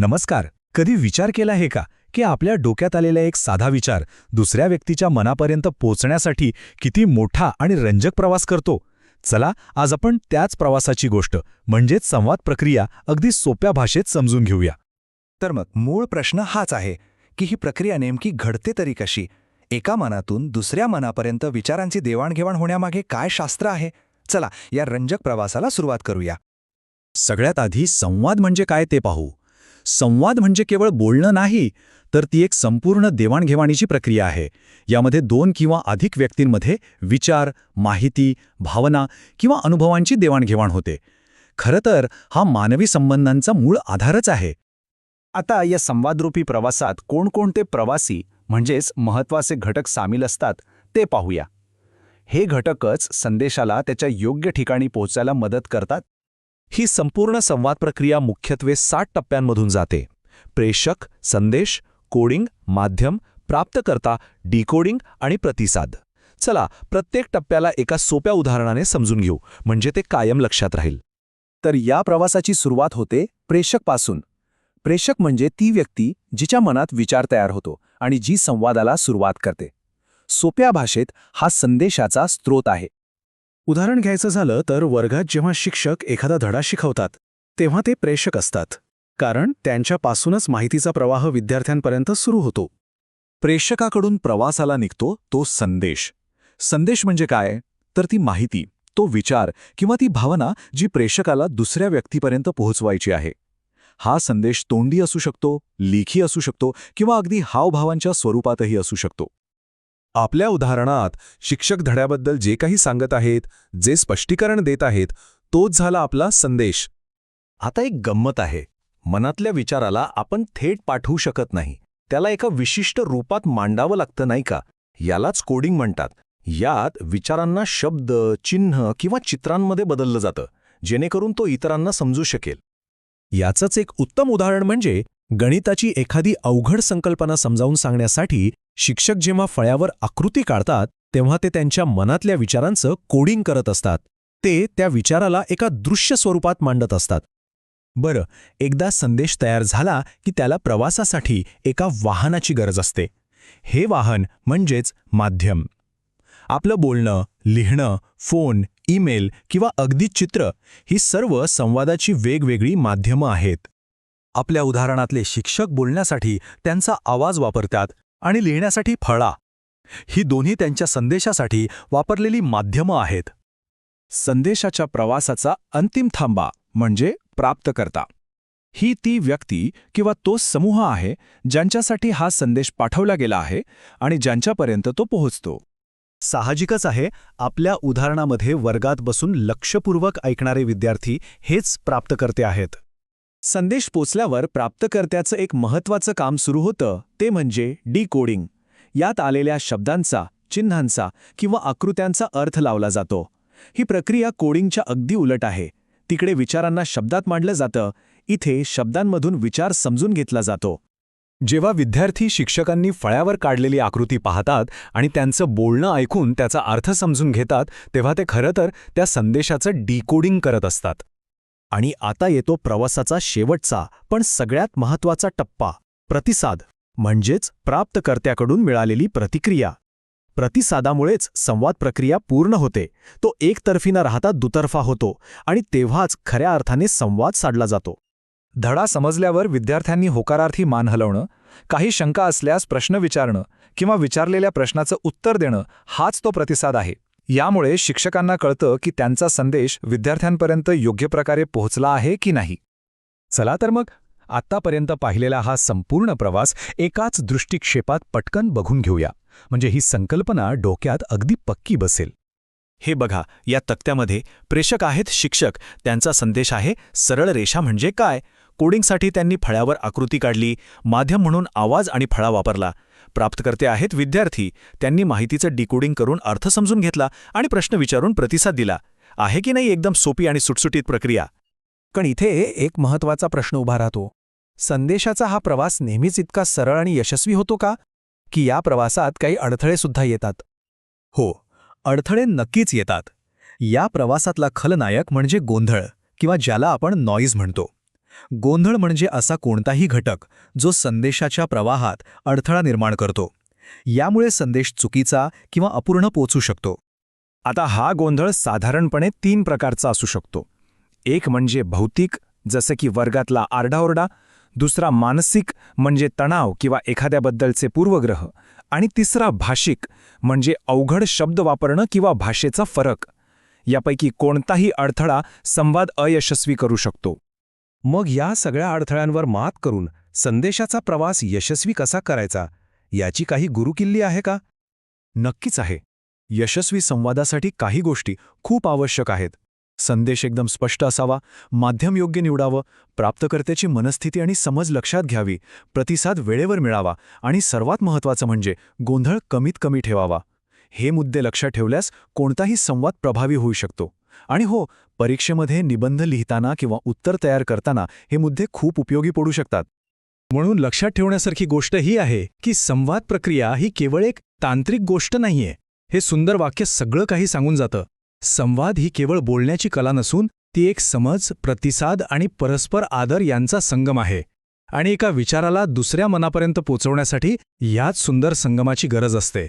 नमस्कार. कधी विचार केला आहे का की आपल्या डोक्यात आलेला एक साधा विचार दुसऱ्या व्यक्तीच्या मनापर्यंत पोचण्यासाठी किती मोठा आणि रंजक प्रवास करतो? चला आज आपण त्याच प्रवासाची गोष्ट म्हणजेच संवाद प्रक्रिया अगदी सोप्या भाषेत समजून घेऊया. तर मग मूळ प्रश्न हाच आहे की ही प्रक्रिया नेमकी घडते तरी कशी? एका मनातून दुसऱ्या मनापर्यंत विचारांची देवाणघेवाण होण्यामागे काय शास्त्र आहे? चला या रंजक प्रवासाला सुरुवात करूया. सगळ्यात आधी संवाद म्हणजे काय ते पाहू. संवाद म्हणजे केवळ बोलणं नाही तर ती एक संपूर्ण देवाणघेवाणीची प्रक्रिया आहे. यामध्ये दोन किंवा अधिक व्यक्तींमध्ये विचार माहिती भावना किंवा अनुभवांची देवाणघेवाण होते. खरं तर हा मानवी संबंधांचा मूळ आधारच आहे. आता या संवादरूपी प्रवासात कोणकोणते प्रवासी म्हणजेच महत्त्वाचे घटक सामील असतात ते पाहूया. हे घटकच संदेशाला त्याच्या योग्य ठिकाणी पोहोचायला मदत करतात? ही संपूर्ण संवाद प्रक्रिया मुख्यत्वे सात टप्प्यांमधून जाते. प्रेषक संदेश कोडिंग माध्यम प्राप्तकर्ता डिकोडिंग आणि प्रतिसाद. चला प्रत्येक टप्प्याला एका सोप्या उदाहरणाने समजून घेऊ म्हणजे ते कायम लक्षात राहील. तर या प्रवासाची सुरुवात होते प्रेषकपासून. प्रेषक म्हणजे ती व्यक्ती जिच्या मनात विचार तयार होतो आणि जी संवादाला सुरुवात करते. सोप्या भाषेत हा संदेशाचा स्रोत आहे. उदाहरण घ्यायचं झालं तर वर्गात जेव्हा शिक्षक एखादा धडा शिकवतात तेव्हा ते प्रेषक असतात. कारण त्यांच्यापासूनच माहितीचा प्रवाह विद्यार्थ्यांपर्यंत सुरू होतो. प्रेषकाकडून प्रवासाला निघतो तो संदेश. संदेश म्हणजे काय? तर ती माहिती तो विचार किंवा ती भावना जी प्रेषकाला दुसऱ्या व्यक्तीपर्यंत पोहोचवायची आहे. हा संदेश तोंडी असू शकतो लेखी असू शकतो किंवा अगदी हावभावांच्या स्वरूपातही असू शकतो. आपल्या उदाहरणात शिक्षक धड्याबद्दल जे काही सांगत आहेत जे स्पष्टीकरण देत आहेत तोच झाला आपला संदेश. आता एक गंमत आहे. मनातल्या विचाराला आपण थेट पाठवू शकत नाही. त्याला एका विशिष्ट रूपात मांडावं लागतं नाही का? यालाच कोडिंग म्हणतात. यात विचारांना शब्द चिन्ह किंवा चित्रांमध्ये बदललं जातं जेणेकरून तो इतरांना समजू शकेल. याचंच एक उत्तम उदाहरण म्हणजे गणिताची एखादी अवघड संकल्पना समजावून सांगण्यासाठी शिक्षक जेव्हा फळ्यावर आकृती काढतात तेव्हा ते त्यांच्या मनातल्या विचारांचं कोडिंग करत असतात. ते त्या विचाराला एका दृश्य स्वरूपात मांडत असतात. बरं एकदा संदेश तयार झाला की त्याला प्रवासासाठी एका वाहनाची गरज असते. हे वाहन म्हणजेच माध्यम. आपलं बोलणं लिहिणं फोन ईमेल किंवा अगदी चित्र ही सर्व संवादाची वेगवेगळी माध्यमं आहेत. आपल्या उदाहरणातले शिक्षक बोलण्यासाठी त्यांचा आवाज वापरतात आणि लिहिण्यासाठी फळा. ही दोन्ही त्यांच्या संदेशासाठी वापरलेली माध्यमं आहेत. संदेशाच्या प्रवासाचा अंतिम थांबा म्हणजे प्राप्तकर्ता. ही ती व्यक्ती किंवा तो समूह आहे ज्यांच्यासाठी हा संदेश पाठवला गेला आहे आणि ज्यांच्यापर्यंत तो पोहोचतो. साहजिकच आहे आपल्या उदाहरणामध्ये वर्गात बसून लक्षपूर्वक ऐकणारे विद्यार्थी हेच प्राप्तकर्ते आहेत. संदेश पोचल्यावर प्राप्तकर्त्याचं एक महत्त्वाचं काम सुरू होतं ते म्हणजे डी कोडिंग यात आलेल्या शब्दांचा चिन्हांचा किंवा आकृत्यांचा अर्थ लावला जातो. ही प्रक्रिया कोडिंगच्या अगदी उलट आहे. तिकडे विचारांना शब्दात मांडलं जातं इथे शब्दांमधून विचार समजून घेतला जातो. जेव्हा विद्यार्थी शिक्षकांनी फळ्यावर काढलेली आकृती पाहतात आणि त्यांचं बोलणं ऐकून त्याचा अर्थ समजून घेतात तेव्हा ते खरं तर त्या संदेशाचं डिकोडिंग करत असतात. आणि आता येतो प्रवासाचा शेवटचा पण सगळ्यात महत्त्वाचा टप्पा प्रतिसाद. म्हणजेच प्राप्तकर्त्याकडून मिळालेली प्रतिक्रिया. प्रतिसादामुळेच संवाद प्रक्रिया पूर्ण होते. तो एकतर्फी न राहता दुतर्फा होतो आणि तेव्हाच खऱ्या अर्थाने संवाद साधला जातो. धडा समजल्यावर विद्यार्थ्यांनी होकारार्थी मान हलवणं काही शंका असल्यास प्रश्न विचारणं किंवा विचारलेल्या प्रश्नाचं उत्तर देणं हाच तो प्रतिसाद आहे. यामुळे शिक्षकांना कळतं की त्यांचा संदेश विद्यार्थ्यांपर्यंत योग्य प्रकारे पोहोचला आहे की नाही. चला तर मग आत्तापर्यंत पाहिलेला हा संपूर्ण प्रवास एकाच दृष्टिक्षेपात पटकन बघून घेऊया म्हणजे ही संकल्पना डोक्यात अगदी पक्की बसेल. हे बघा या तक्त्यामध्ये प्रेषक आहेत शिक्षक त्यांचा संदेश आहे सरळ रेषा म्हणजे काय? कोडिंगसाठी त्यांनी फळ्यावर आकृती काढली माध्यम म्हणून आवाज आणि फळा वापरला प्राप्तकर्ते आहेत विद्यार्थी. त्यांनी माहितीचं डिकोडिंग करून अर्थ समजून घेतला आणि प्रश्न विचारून प्रतिसाद दिला. आहे की नाही एकदम सोपी आणि सुटसुटीत प्रक्रिया? पण इथे एक महत्त्वाचा प्रश्न उभा राहतो. संदेशाचा हा प्रवास नेहमीच इतका सरळ आणि यशस्वी होतो का? की या प्रवासात काही अडथळे सुद्धा येतात. हो अडथळे नक्कीच येतात. या प्रवासातला खलनायक म्हणजे गोंधळ किंवा ज्याला आपण नॉईज म्हणतो. गोंधळ म्हणजे असा कोणताही घटक जो संदेशाच्या प्रवाहात अडथळा निर्माण करतो. यामुळे संदेश चुकीचा किंवा अपूर्ण पोचू शकतो. आता हा गोंधळ साधारणपणे तीन प्रकारचा असू शकतो. एक म्हणजे भौतिक जसं की वर्गातला आरडाओरडा दुसरा मानसिक म्हणजे तणाव किंवा एखाद्याबद्दलचे पूर्वग्रह आणि तिसरा भाषिक म्हणजे अवघड शब्द वापरणं किंवा भाषेचा फरक. यापैकी कोणताही अडथळा संवाद अयशस्वी करू शकतो. मग या सगळ्या अडथळ्यांवर मात करून संदेशाचा प्रवास यशस्वी कसा करायचा? याची काही गुरुकिल्ली आहे का? नक्कीच आहे. यशस्वी संवादासाठी काही गोष्टी खूप आवश्यक आहेत. संदेश एकदम स्पष्ट असावा माध्यम योग्य निवडावं प्राप्तकर्त्याची मनस्थिती आणि समज लक्षात घ्यावी प्रतिसाद वेळेवर मिळावा आणि सर्वात महत्त्वाचं म्हणजे गोंधळ कमीत कमी ठेवावा. हे मुद्दे लक्षात ठेवल्यास कोणताही संवाद प्रभावी होऊ शकतो. आणि हो परीक्षेमध्ये निबंध लिहिताना किंवा उत्तर तयार करताना हे मुद्दे खूप उपयोगी पडू शकतात. म्हणून लक्षात ठेवण्यासारखी गोष्ट ही आहे की संवाद प्रक्रिया ही केवळ एक तांत्रिक गोष्ट नाहीये. हे सुंदर वाक्य सगळं काही सांगून जातं. संवाद ही केवळ बोलण्याची कला नसून ती एक समज प्रतिसाद आणि परस्पर आदर यांचा संगम आहे. आणि एका विचाराला दुसऱ्या मनापर्यंत पोचवण्यासाठी याच सुंदर संगमाची गरज असते.